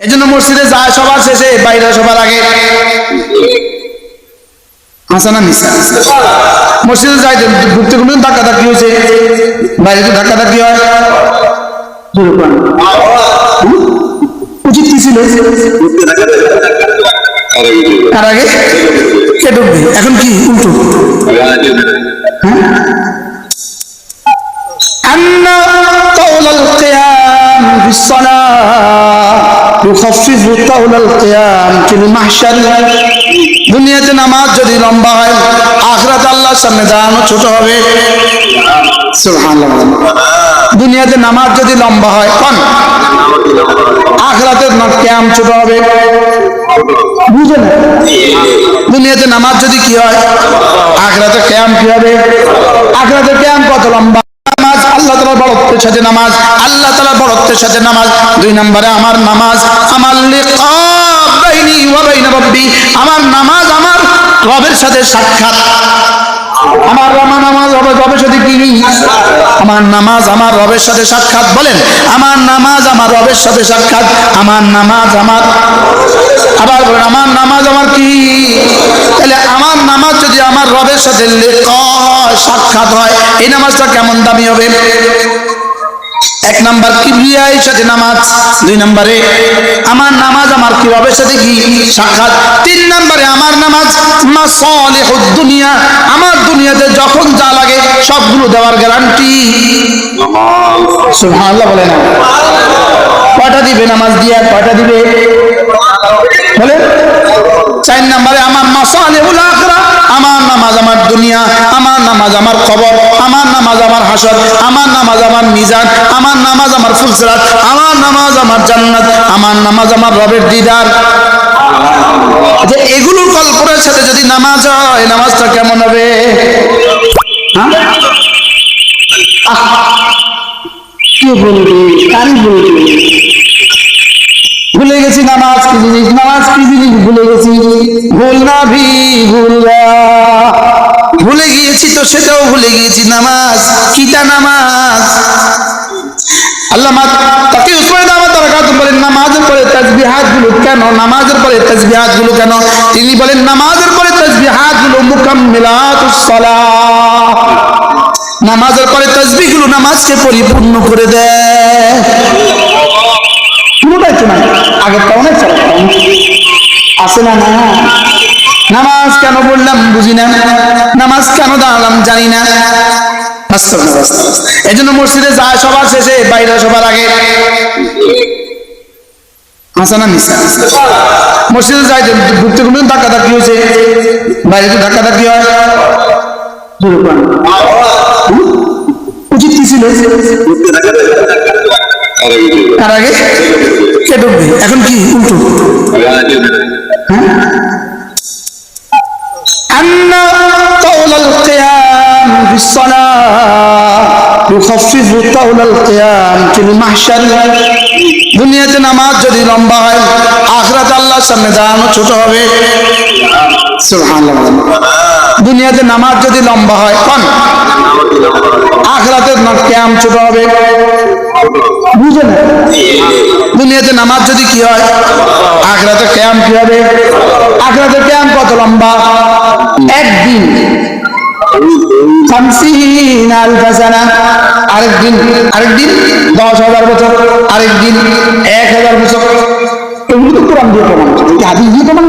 এই জন্য মসজিদে যায়, সবার শেষে বাইরে সবার আগে। মসজিদে যাই ঢুকতে কোনো ধাক্কা ধাক্কি হয়েছে। বাইরে তো ধাক্কা ধাক্কি হয়? উচিত কি ছিল? কার আগে? এখন কি? উল্টো। أن দুনিয়াতে নামাজ যদি লম্বা হয়, আখরাত আল্লাহর সামনে দাঁড়ানো ছোট হবে। দুনিয়াতে নামাজ যদি লম্বা হয়, কন? আখরাতের ক্যাম ছোট হবে। দুনিয়াতে নামাজ যদি কি হয় আখরাতে ক্যাম কি হবে? আখরাতে ক্যাম কত লম্বা? সাথে নামাজ, আল্লাহ তালার বড়ত্বের সাথে নামাজ, দুই নম্বরে আমার নামাজ, আমার আমার নামাজ আমার রবের সাথে সাক্ষাৎ। আমার আমার নামাজ রবের রবের সাথে কি? আমার নামাজ আমার রবের সাথে সাক্ষাৎ, বলেন, আমার নামাজ আমার রবের সাথে সাক্ষাৎ, আমার নামাজ আমার আবার বলেন, আমার নামাজ আমার কি? তাহলে আমার নামাজ যদি আমার রবের সাথে সাক্ষাৎ হয়, এই নামাজটা কেমন দামি হবে? এক নাম্বার কিবরিয়ার সাথে নামাজ, দুই নম্বরে আমার নামাজ, আমার কি রবের সাথে কি সাক্ষাৎ? তিন নম্বরে আমার নামাজ মাসালিহুদ দুনিয়া, আমার দুনিয়াতে যখন যা লাগে সবগুলো দেওয়ার গ্যারান্টি। সুবহানাল্লাহ বলে না। কয়টা দিবে নামাজ দিয়া? কয়টা দিবে? বলে চার নম্বরে আমার মাসালিহুল আখরা আমার নামাজ আমার দুনিয়া, আমার নামাজ আমার খবর, আমার নামাজ আমার হাসর, আমার নামাজ আমার মিজান, আমার নামাজ আমার ফুলসরাত আমার নামাজ আমার জান্নাত, আমার নামাজ আমার রবের দিদার। যে এগুলোর কল্পনার সাথে যদি নামাজ হয়, নামাজটা কেমন হবে? হ্যাঁ? ভুলে গেছি নামাজ কি জিনিস? নামাজ কি জিনিস? ভুলে গেছি। ভুল না ভি, ভুল তো সেটাও ভুলে গিয়েছি, নামাজ কিটা নামাজ। আল্লাহ তাকে বলেন, নামাজের পরে তাসবিহাতগুলো কেন, নামাজের পরে গুলো কেন? তিনি বলেন, নামাজের পরে গুলো নামাজের পরে তাসবিহগুলো নামাজকে পরিপূর্ণ করে দেয়। পুরোটাই তো নাই আগেরটা আছে না না। নামাজ কেন বললাম বুঝি না? নামাজ কেন দাঁড়ালাম জানি না। এই জন্য মসজিদে যায় সবার শেষে, বাইরে সবার আগে। হাসানা মিসা মসজিদে যাই ঢুকতে কোনো ধাক্কা ধাক্কি হয়েছে বাইরে তো ধাক্কা ধাক্কি হয়? উচিত কি ছিল? কার আগে? কে ঢুকবে এখন কি? উল্টো। أن طول القيام في الصلاة يخفف طول القيام في المحشر দুনিয়াতে নামাজ যদি লম্বা হয় আখরাত আল্লাহর সামনে দাঁড়ানো ছোট হবে সুবহানাল্লাহ দুনিয়াতে নামাজ যদি লম্বা হয় কোন আখরাতের ক্যাম ছোট হবে বুঝে না দুনিয়াতে নামাজ যদি কি হয়? আখরাতে ক্যাম কি হবে? আখরাতে ক্যাম কত লম্বা? একদিন। আরেকদিন আরেকদিন, দশ হাজার বছর। আরেকদিন, এক হাজার বছর। এগুলো তো কোরআন দিয়ে প্রমাণিত। হাদিস দিয়ে প্রমাণ